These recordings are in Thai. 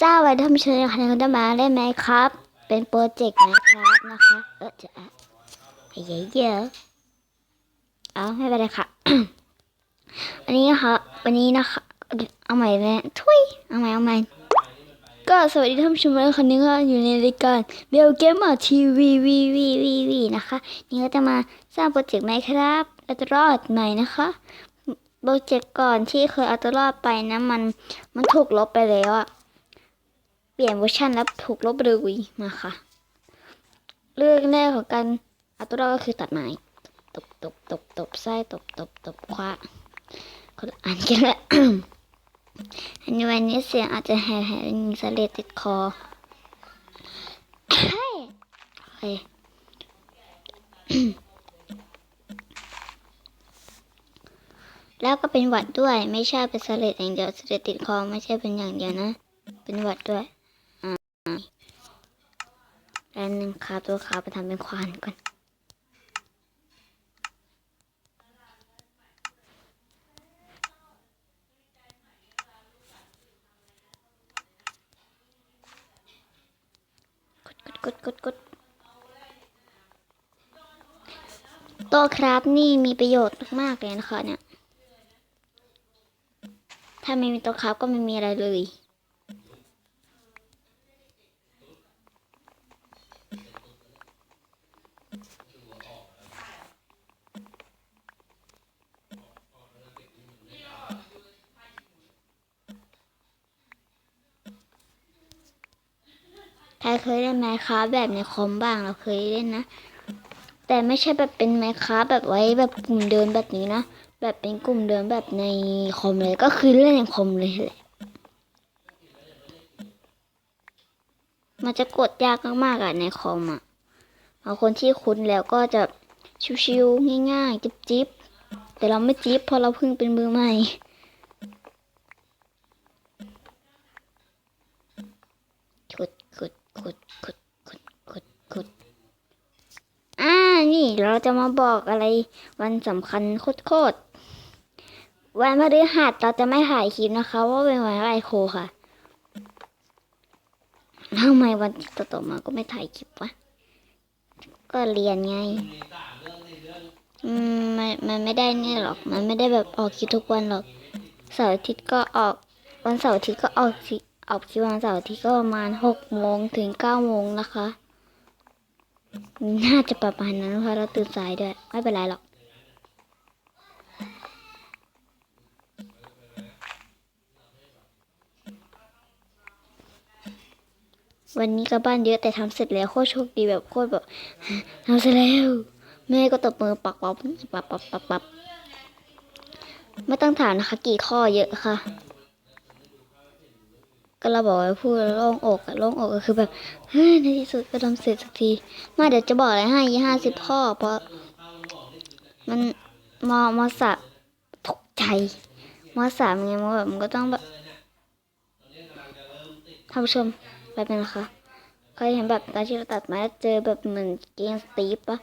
ทราบไว้ท่านผู้ชมนะคะคุณจะมาเล่นไหมครับ เป็นโปรเจกต์นะครับนะคะ เออจะอะเหี้ยเยอะเอาไม่เป็นไรค่ะวันนี้นะคะวันนี้นะคะ เอาใหม่เลยทุยเอาใหม่เอาใหม่ก็สวัสดีท่านผู้ชมเลยคันนี้ก็อยู่ในรายการเบลเกมเมอร์ทีวีวีวีวีวีนะคะ นี่ก็จะมาสร้างโปรเจกต์ไหมครับอาตัวรอดหน่อยนะคะโปรเจกต์ก่อนที่เคยอาตัวรอดไปนะมันมันถูกลบไปแล้วอะ ปลี่ยนเวอร์ชันแล้วถูกลบเลยมาค่ะ เรื่องแรกของการอาตัวรอดก็คือตัดไม้ตบตบตบตบไส้ตบตบตบคว้าคนอ่านกันล้วอันนี้วันนี้เสียงอาจจะแหบแหบมีสะเลติดคอโอเคแล้วก็เป็นหวัดด้วยไม่ใช่เป็นสะเลดอย่างเดียวสะเลติดคอไม่ใช่เป็นอย่างเดียวนะเป็นหวัดด้วย แล้วหนึ่งขาตัวขาไปทำเป็นควานก่อนกดกดกดกดโต๊ะครับนี่มีประโยชน์มากเลยนะคะเนี่ย ถ้าไม่มีโต๊ะครับก็ไม่มีอะไรเลย รเคยเล่นไมค์ค a f t แบบในคอมบ้างเราเคยเล่นนะ แต่ไม่ใช่แบบเป็นไมค์ค a f t แบบไว้แบบกลุ่มเดินแบบนี้นะ แบบเป็นกลุ่มเดินแบบในคอมเลยก็คือเล่นในคอมเลยแหละมันจะกดยากมากๆอะในคอมอะเอาคนที่คุ้นแล้วก็จะชิวๆง่ายๆ จิ๊บๆแต่เราไม่จิ๊บเพราะเราเพิ่งเป็นมือใหม่ ขุด ขุดขุดขุดขุดขุดอ่า นี่เราจะมาบอกอะไรวันสำคัญโคตรๆวันพฤหัสเราจะไม่ถ่ายคลิปนะคะว่าเป็นวันอะไรคค่ะทำไมวันต่อๆมาก็ไม่ถ่ายคลิปวะ ก็เรียนไง อืมมันมันไม่ได้เนี่ยหรอก มันไม่ได้แบบออกคลิปทุกวันหรอก เสาร์อาทิตย์ก็ออก วันเสาร์อาทิตย์ก็ออกคลิป ออกคลิปวันเสาร์ทิตย์ก็ประมาณหกโมงถึงเก้าโมงนะคะ น่าจะประมาณนั้นเพราะเราตื่นสายด้วย ไม่เป็นไรหรอกวันนี้ก็บ้านเยอะแต่ทำเสร็จแล้วโคตรโชคดีแบบโคตรแบบทำเสร็จแล้ว แม่ก็ตบมือปักปักปักปักปักปักไม่ต้องถามนะคะ กี่ข้อเยอะค่ะ ก็เราบอกว่าพูดโล่งอกอะโล่งอกก็คือแบบเฮ้ยในที่สุดก็ทำเสร็จสักที มาเดี๋ยวจะบอกอะไรให้ยี่ห้าสิบข้อเพราะ มันมอมสามตกใจมอสามไงมันแบบมันก็ต้องแบบท่านผู้ชมไปเป็นนะคะเคยเห็นแบบตอนที่เราตัดม้แล้วเจอแบบเหมือนเกมสตีฟปะ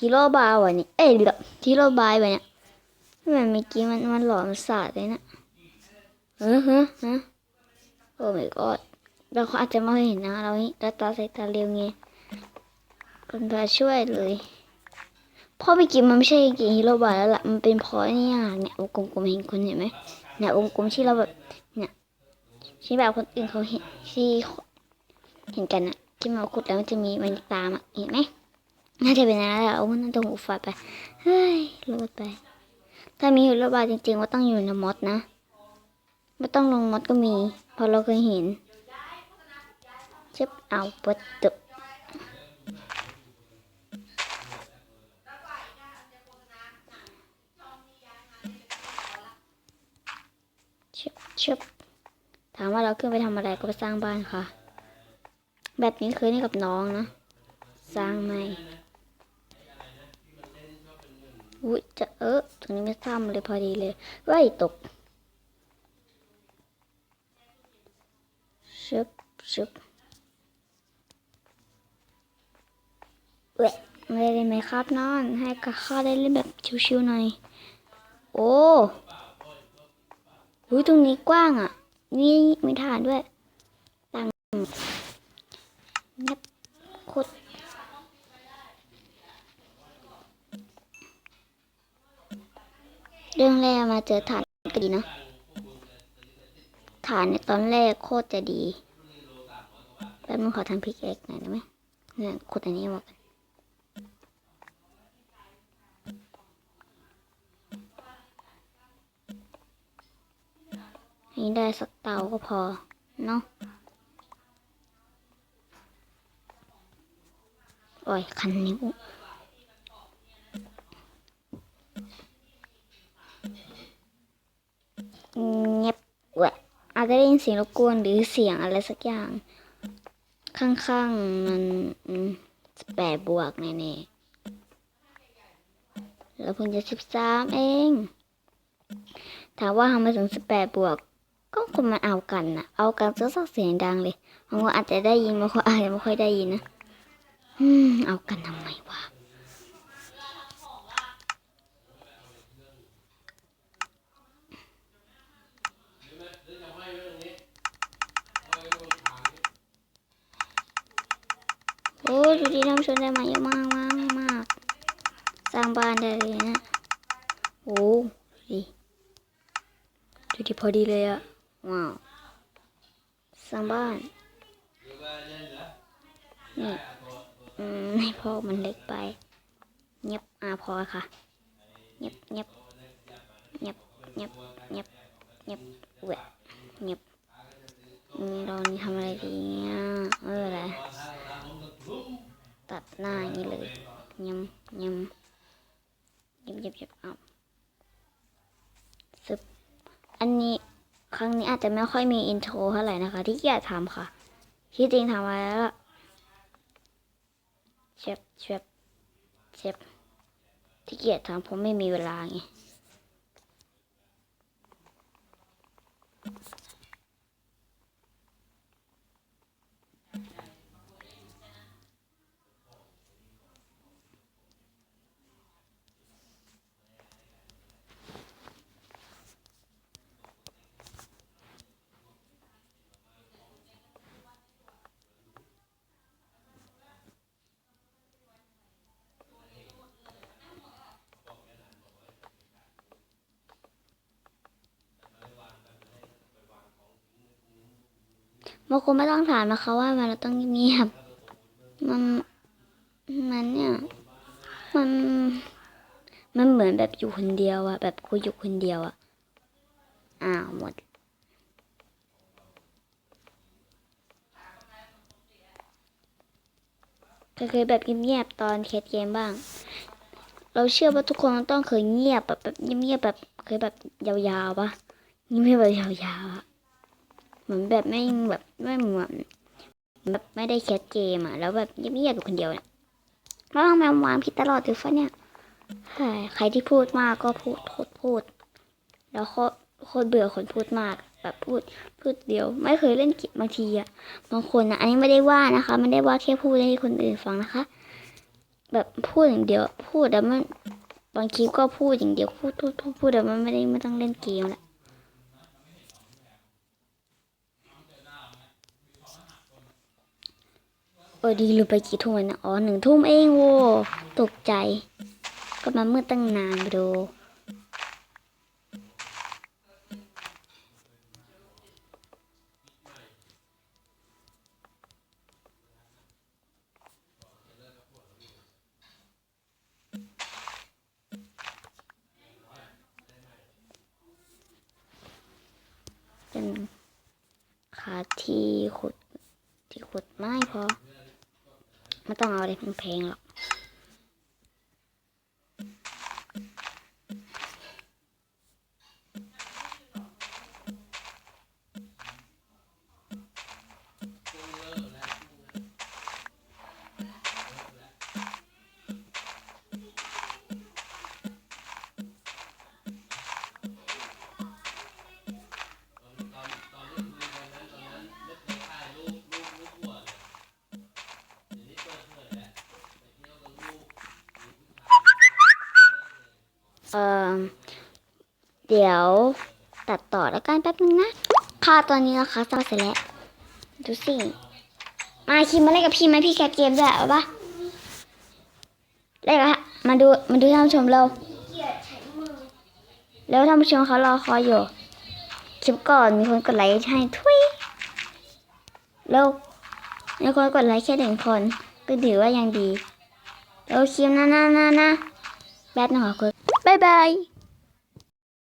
ฮีโร่บาร์วะนี่เอ้ยเหรอฮีโร่บาร์วะเนี่ยมันเมื่อกี้มันมันหลอนมันสาดเลยนะเออฮะฮะ โอ้ my god เราอาจจะไม่เห็นนะเราเราตาใส่ตาเร็วไงคนพาช่วยเลยพราะเมื่อกี้มันไม่ใช่เกมฮีโร่บายแล้วล่ะมันเป็นพราะเนี่อะเนี่ยวงกลมๆเห็นคุณเห็นไหมเนี่ยวงกลมที่เราแบบเนี่ยที่แบบคนอื่นเขาเห็นที่เห็นกันอะที่มาขุดแล้วมันจะมีมันตามอะเห็นไหมน่าจะเป็นอะไรล้วเอามันน่าจะหูฝาไปเฮ้ยรูดไป ถ้ามีฮีโร่บายจริงๆก็ต้องอยู่ในมอดนะ ไม่ต้องลงมดก็มี พอเราเคยเห็นเช็บเอาปัดตุเช็บเช็บถามว่าเราขึ้นไปทำอะไรก็ไปสร้างบ้านค่ะ แบบนี้เคยนี่กับน้องนะ สร้างใหม่อุ้ยจะเออตรงนี้ไม่ทำเลยพอดีเลยเว้ยตก ชึบชึบเวะไม่ได้เล่นไหมครับนอน ให้กับข้าได้เล่นแบบชิวๆหน่อย โอ้อุ้ยตรงนี้กว้างอะนี่มีฐานด้วยเงียบโคตรเรื่องแรกมาเจอฐานก็ดีเนะ ฐานในตอนแรกโคตรจะดี แป๊บนึงขอทำพิกเอ็กหน่อยได้ไหมเนี่ยขุดอันนี้มากันให้ได้สักเตาก็พอ เนาะโอ้ยคันนิ้วเงียบเวะ อาจจะได้ยินเสียงรบกวนหรือเสียงอะไรสักอย่าง ข้างๆมันแปดบวกแน่ๆแล้วเพิ่งจะสิบสามเอง ถามว่าทำไมถึงสิบแปดบวก ก็คนมันเอากันนะเอากันซะสักเสียงดังเลยบางคนอาจจะได้ยินบางคนอาจจะไม่ค่อยได้ยินนะ อืม เอากันทำไมวะ อ้ดูดีน้ำชนได้มาเยอะมากมากมาก สร้างบ้านได้เลยนะ โอ้ดูดิดูดิพอดีเลยอะว้าว สร้างบ้านนี่อืมให้พ่อมันเล็กไป เงียบอ่าพอค่ะ เงียบเงียบเงียบเงียบเงียบเงียบเวะเงียบเรานี่ทำอะไรดีเนี่ยเอออะไร ตัดหน้าอย่างนี้เลยยำยำยิบยิบยิบเอาซึบอันนี้ครั้งนี้อาจจะไม่ค่อยมีอินโทรเท่าไหร่นะคะ ที่เกียจทำค่ะ ที่จริงทำมาแล้วล่ะเช็บเช็บเช็บที่เกียจทำเพราะไม่มีเวลาไง บางคนไม่ต้องถามนะคะว่ามันเราต้องเงียบมันมันเนี่ย มัน มันเหมือนแบบอยู่คนเดียวอะแบบคุยอยู่คนเดียวอะอ้าวหมดเคยแบบเงียบๆตอนเคสเกมบ้าง เราเชื่อว่าทุกคนต้องเคยเงียบแบบแบบเงียบๆแบบเคยแบบยาวๆปะเงียบแบบยาวๆอะ เหมือนแบบไม่แบบไม่เหมือนแบบไม่ได้แคสเกมอะ แล้วแบบเงียบๆอยู่คนเดียวเนี่ยแล้วทำไมวางผิดตลอดเลยฟะเนี่ยใครที่พูดมากก็พูดพูดพูด แล้วโคตรโคตรเบื่อคนพูดมากแบบพูดพูดเดียว ไม่เคยเล่นเกมบางทีอะบางคนอะอันนี้ไม่ได้ว่านะคะไม่ได้ว่าแค่พูดให้คนอื่นฟังนะคะ แบบพูดอย่างเดียว พูดแต่มันบางคลิปก็พูดอย่างเดียวพูดพูดพูดพูดแต่มันไม่ได้ไม่ต้องเล่นเกมละ เออดีลืมไปกี่ทุ่มนะอ๋อหนึ่งทุ่มเองโว้ตกใจ ก็มาเมื่อตั้งนานไปดูเป็นขาที่ขุด ที่ขุดไม่พอ ไม่ต้องเอาอะไรแพงๆหรอก เดี๋ยวตัดต่อแล้วกันแป๊บนึงนะ ค่ะตอนนี้นะคะสร้างเสร็จแล้ว ดูสิ มาคิมมาเล่นกับพี่ไหมพี่แคปเกมด้วยเอาปะเล่นกับฮะมาดูมาดูท่านผู้ชมเราแล้วท่านผู้ชมเขารอคอยอยู่ คลิปก่อนมีคนกดไลค์ให้ทุยแล้วมีคนกดไลค์แค่หนึ่งคน ก็ถือว่ายังดี แล้วคลิปหน้าหน้าหน้าหน้าแบทหน่อยคุณบ๊ายบาย